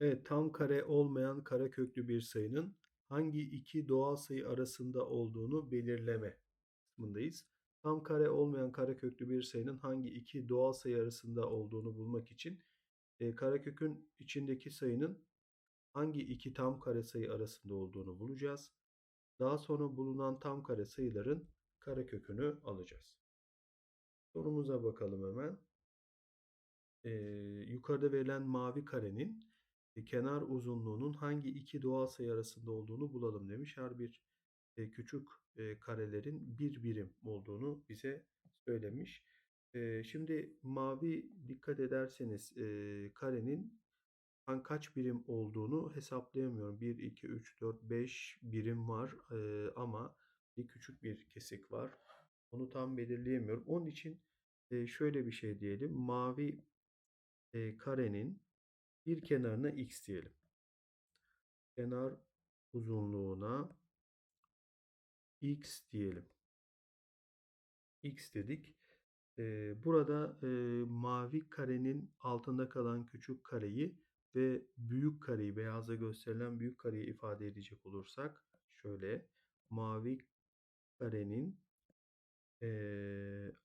Evet, tam kare olmayan kareköklü bir sayının hangi iki doğal sayı arasında olduğunu belirleme kısmındayız. Tam kare olmayan kareköklü bir sayının hangi iki doğal sayı arasında olduğunu bulmak için e, karekökün içindeki sayının hangi iki tam kare sayı arasında olduğunu bulacağız. Daha sonra bulunan tam kare sayıların karekökünü alacağız. Sorumuza bakalım hemen. Ee, yukarıda verilen mavi karenin e, kenar uzunluğunun hangi iki doğal sayı arasında olduğunu bulalım demiş. Her bir e, küçük e, karelerin bir birim olduğunu bize söylemiş. E, şimdi mavi dikkat ederseniz e, karenin kaç birim olduğunu hesaplayamıyorum. 1, 2, 3, 4, 5 birim var e, ama bir küçük bir kesik var. Onu tam belirleyemiyorum. Onun için e, şöyle bir şey diyelim. Mavi e, karenin bir kenarına x diyelim. Kenar uzunluğuna x diyelim. x dedik. Burada e, mavi karenin altında kalan küçük kareyi ve büyük kareyi beyazla gösterilen büyük kareyi ifade edecek olursak şöyle mavi karenin e,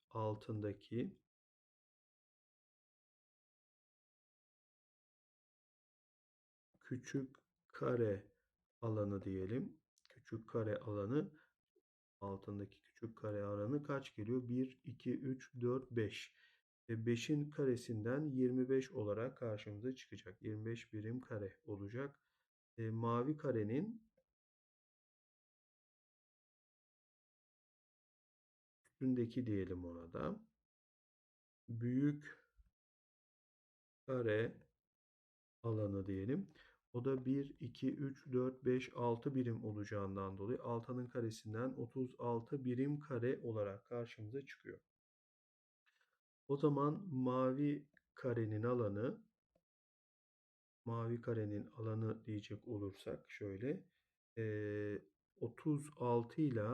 altındaki küçük kare alanı diyelim. Küçük kare alanı altındaki küçük kare alanı kaç geliyor? 1, 2, 3, 4, 5. E 5'in karesinden 25 olarak karşımıza çıkacak. 25 birim kare olacak. E, mavi karenin üstündeki diyelim ona da. Büyük kare alanı diyelim. O da 1, 2, 3, 4, 5, 6 birim olacağından dolayı 6'nın karesinden 36 birim kare olarak karşımıza çıkıyor. O zaman mavi karenin alanı mavi karenin alanı diyecek olursak şöyle 36 ile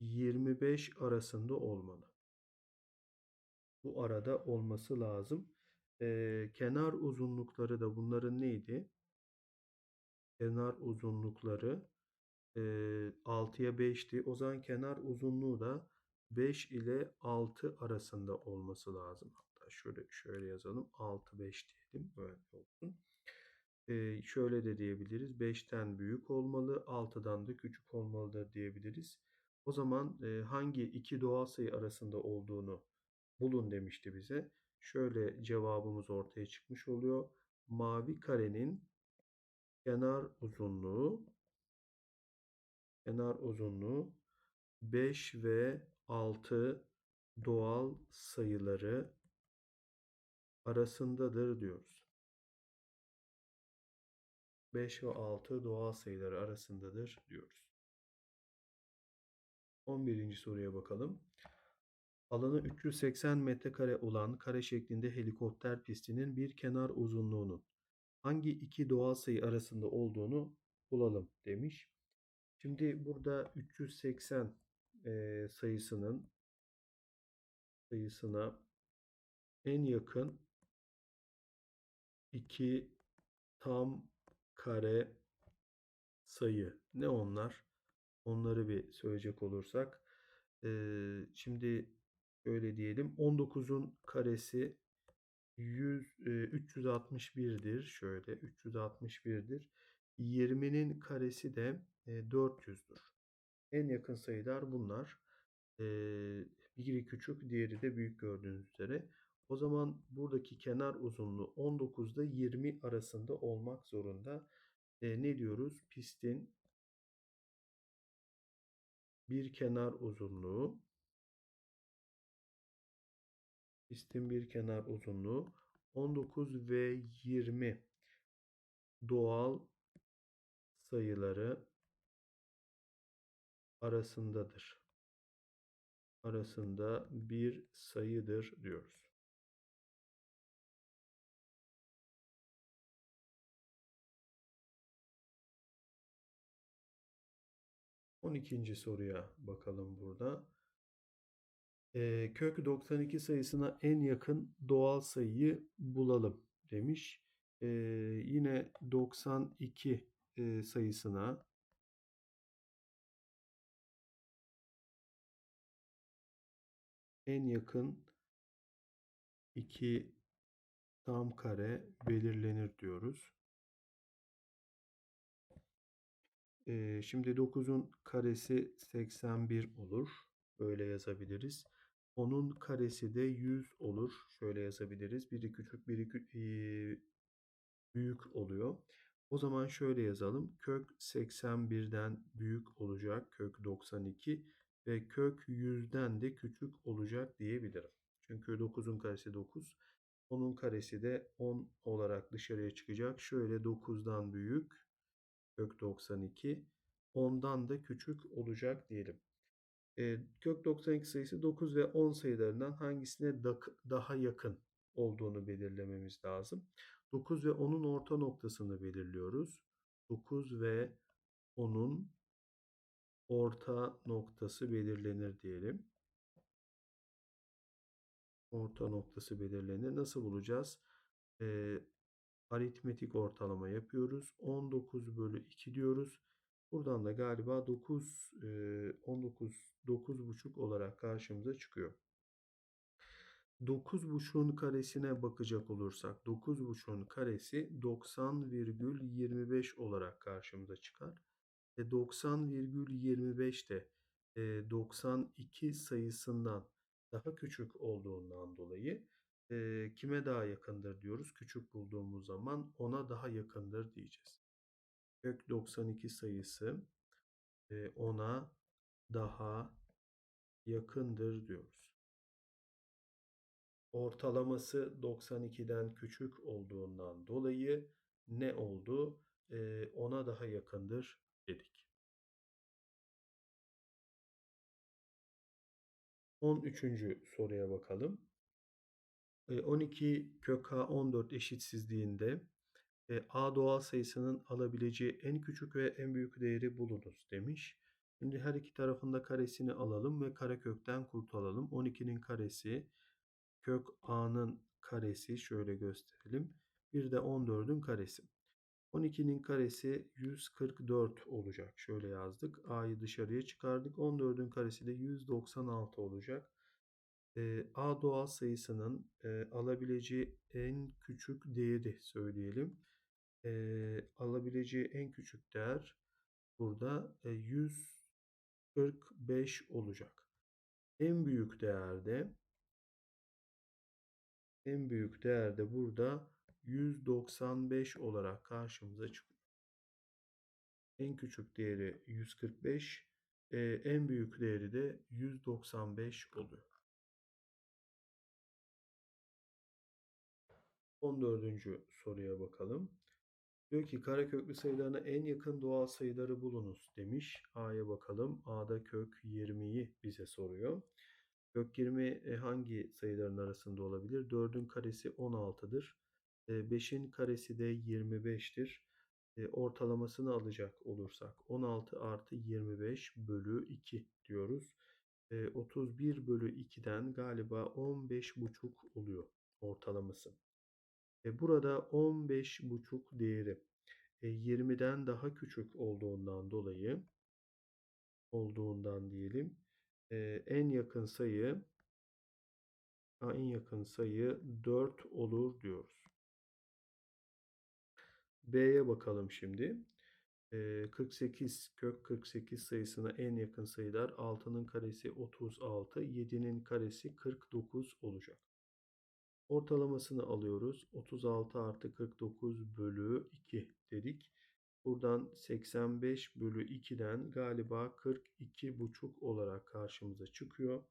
25 arasında olmalı. Bu arada olması lazım. Ee, kenar uzunlukları da bunların neydi? Kenar uzunlukları e, 6'ya 5'ti. O zaman kenar uzunluğu da 5 ile 6 arasında olması lazım. Hatta şöyle şöyle yazalım. 6 5 diyelim. Böyle olsun. E, şöyle de diyebiliriz. 5'ten büyük olmalı, 6'dan da küçük olmalıdır diyebiliriz. O zaman e, hangi iki doğal sayı arasında olduğunu bulun demişti bize. Şöyle cevabımız ortaya çıkmış oluyor. Mavi karenin kenar uzunluğu kenar uzunluğu 5 ve 6 doğal sayıları arasındadır diyoruz. 5 ve 6 doğal sayıları arasındadır diyoruz. 11. soruya bakalım. Alanı 380 metrekare olan kare şeklinde helikopter pistinin bir kenar uzunluğunun hangi iki doğal sayı arasında olduğunu bulalım demiş. Şimdi burada 380 e, sayısının sayısına en yakın iki tam kare sayı ne onlar? Onları bir söyleyecek olursak şimdi şöyle diyelim 19'un karesi 100 361'dir. Şöyle 361'dir. 20'nin karesi de 400'dür. En yakın sayılar bunlar. Biri küçük, diğeri de büyük gördüğünüz üzere. O zaman buradaki kenar uzunluğu 19'da 20 arasında olmak zorunda. ne diyoruz? Pistin bir kenar uzunluğu Pistin bir kenar uzunluğu 19 ve 20 doğal sayıları arasındadır. Arasında bir sayıdır diyoruz. On ikinci soruya bakalım burada e, kök 92 sayısına en yakın doğal sayıyı bulalım demiş. Ee, yine 92 e, sayısına en yakın iki tam kare belirlenir diyoruz. Şimdi 9'un karesi 81 olur. Böyle yazabiliriz. Onun karesi de 100 olur. Şöyle yazabiliriz. Biri küçük, biri büyük oluyor. O zaman şöyle yazalım. Kök 81'den büyük olacak. Kök 92 ve kök 100'den de küçük olacak diyebilirim. Çünkü 9'un karesi 9. 10'un karesi de 10 olarak dışarıya çıkacak. Şöyle 9'dan büyük kök 92. 10'dan da küçük olacak diyelim. E, kök 92 sayısı 9 ve 10 sayılarından hangisine daha yakın olduğunu belirlememiz lazım. 9 ve 10'un orta noktasını belirliyoruz. 9 ve 10'un orta noktası belirlenir diyelim. Orta noktası belirlenir. Nasıl bulacağız? Ee, aritmetik ortalama yapıyoruz. 19 bölü 2 diyoruz. Buradan da galiba 9, 19, 9,5 olarak karşımıza çıkıyor. 9,5'un karesine bakacak olursak 9,5'un karesi 90,25 olarak karşımıza çıkar. E 90,25 de 92 sayısından daha küçük olduğundan dolayı e, kime daha yakındır diyoruz. Küçük bulduğumuz zaman ona daha yakındır diyeceğiz. Kök 92 sayısı e, ona daha yakındır diyoruz. Ortalaması 92'den küçük olduğundan dolayı ne oldu? E, ona daha yakındır dedik. 13. soruya bakalım. 12 kök a 14 a doğal sayısının alabileceği en küçük ve en büyük değeri bulunuz demiş. Şimdi her iki tarafında karesini alalım ve karekökten kurtulalım. 12'nin karesi kök a'nın karesi şöyle gösterelim. Bir de 14'ün karesi. 12'nin karesi 144 olacak. Şöyle yazdık. A'yı dışarıya çıkardık. 14'ün karesi de 196 olacak. A doğal sayısının alabileceği en küçük değeri söyleyelim. E, alabileceği en küçük değer burada e, 145 olacak. En büyük değerde en büyük değerde burada 195 olarak karşımıza çıkıyor. En küçük değeri 145, e, en büyük değeri de 195 oluyor. 14. soruya bakalım. Diyor ki kareköklü sayılarına en yakın doğal sayıları bulunuz demiş. A'ya bakalım. A'da kök 20'yi bize soruyor. Kök 20 e, hangi sayıların arasında olabilir? 4'ün karesi 16'dır. 5'in karesi de 25'tir. Ortalamasını alacak olursak 16 artı 25 bölü 2 diyoruz. 31 bölü 2'den galiba 15,5 oluyor ortalaması. Burada 15,5 değeri 20'den daha küçük olduğundan dolayı olduğundan diyelim en yakın sayı en yakın sayı 4 olur diyoruz. B'ye bakalım şimdi. 48 kök 48 sayısına en yakın sayılar 6'nın karesi 36, 7'nin karesi 49 olacak. Ortalamasını alıyoruz. 36 artı 49 bölü 2 dedik. Buradan 85 bölü 2'den galiba 42 buçuk olarak karşımıza çıkıyor.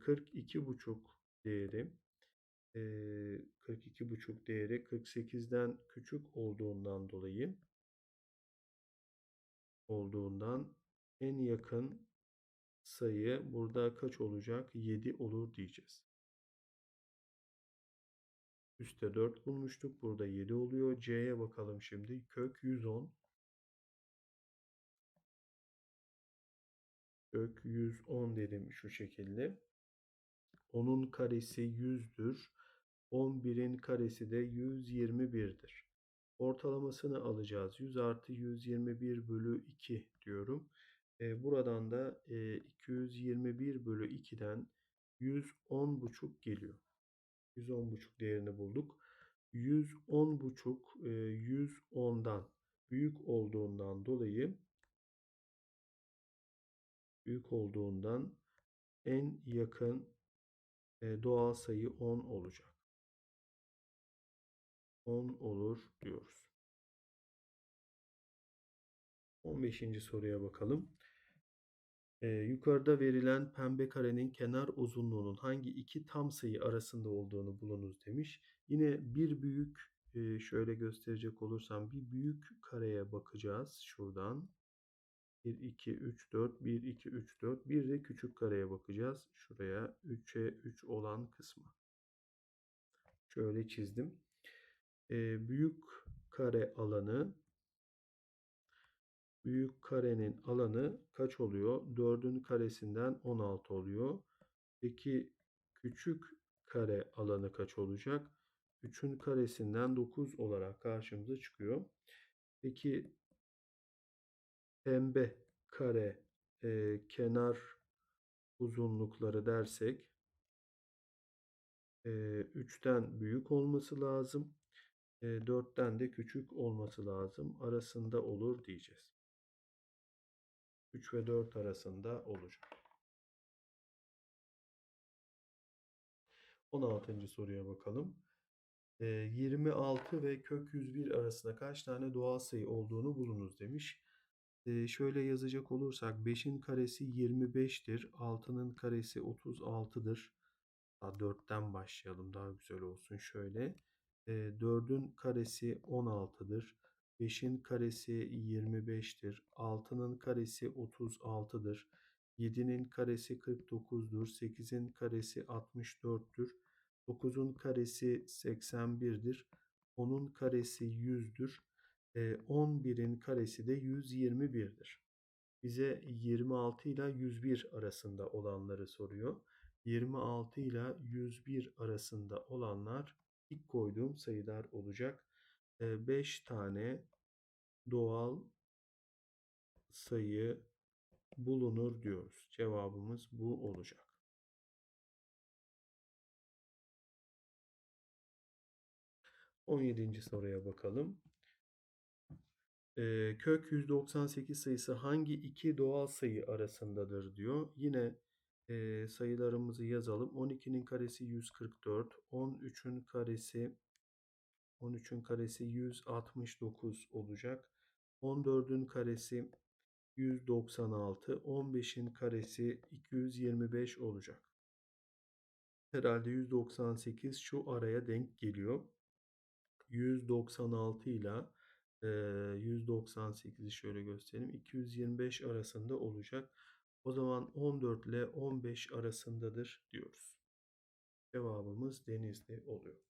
42 buçuk değeri 42 buçuk değeri 48'den küçük olduğundan dolayı olduğundan en yakın sayı burada kaç olacak? 7 olur diyeceğiz. Üste 4 bulmuştuk. Burada 7 oluyor. C'ye bakalım şimdi. Kök 110. Kök 110 dedim şu şekilde. Onun karesi 100'dür. 11'in karesi de 121'dir. Ortalamasını alacağız. 100 artı 121 bölü 2 diyorum. E, buradan da e, 221 bölü 2'den 110 buçuk geliyor. 110 buçuk değerini bulduk. 110 buçuk e, 110'dan büyük olduğundan dolayı büyük olduğundan en yakın doğal sayı 10 olacak. 10 olur diyoruz. 15. soruya bakalım. Ee, yukarıda verilen pembe karenin kenar uzunluğunun hangi iki tam sayı arasında olduğunu bulunuz demiş. Yine bir büyük e, şöyle gösterecek olursam bir büyük kareye bakacağız şuradan. 1, 2, 3, 4, 1, 2, 3, 4. Bir de küçük kareye bakacağız. Şuraya 3'e 3 olan kısmı. Şöyle çizdim. Ee, büyük kare alanı büyük karenin alanı kaç oluyor? 4'ün karesinden 16 oluyor. Peki küçük kare alanı kaç olacak? 3'ün karesinden 9 olarak karşımıza çıkıyor. Peki pembe kare e, kenar uzunlukları dersek e, 3'ten büyük olması lazım. E, 4'ten de küçük olması lazım. Arasında olur diyeceğiz. 3 ve 4 arasında olacak. 16. soruya bakalım. 26 ve kök 101 arasında kaç tane doğal sayı olduğunu bulunuz demiş. Şöyle yazacak olursak 5'in karesi 25'tir. 6'nın karesi 36'dır. 4'ten başlayalım daha güzel olsun şöyle. 4'ün karesi 16'dır. 5'in karesi 25'tir. 6'nın karesi 36'dır. 7'nin karesi 49'dur. 8'in karesi 64'tür. 9'un karesi 81'dir. 10'un karesi 100'dür. 11'in karesi de 121'dir. Bize 26 ile 101 arasında olanları soruyor. 26 ile 101 arasında olanlar ilk koyduğum sayılar olacak. 5 tane doğal sayı bulunur diyoruz. Cevabımız bu olacak. On yedinci soruya bakalım. Ee, kök 198 sayısı hangi iki doğal sayı arasındadır diyor. Yine e, sayılarımızı yazalım. 12'nin karesi 144, 13'ün karesi 13'ün karesi 169 olacak. 14'ün karesi 196, 15'in karesi 225 olacak. Herhalde 198 şu araya denk geliyor. 196 ile 198'i şöyle göstereyim. 225 arasında olacak. O zaman 14 ile 15 arasındadır diyoruz. Cevabımız Denizli oluyor.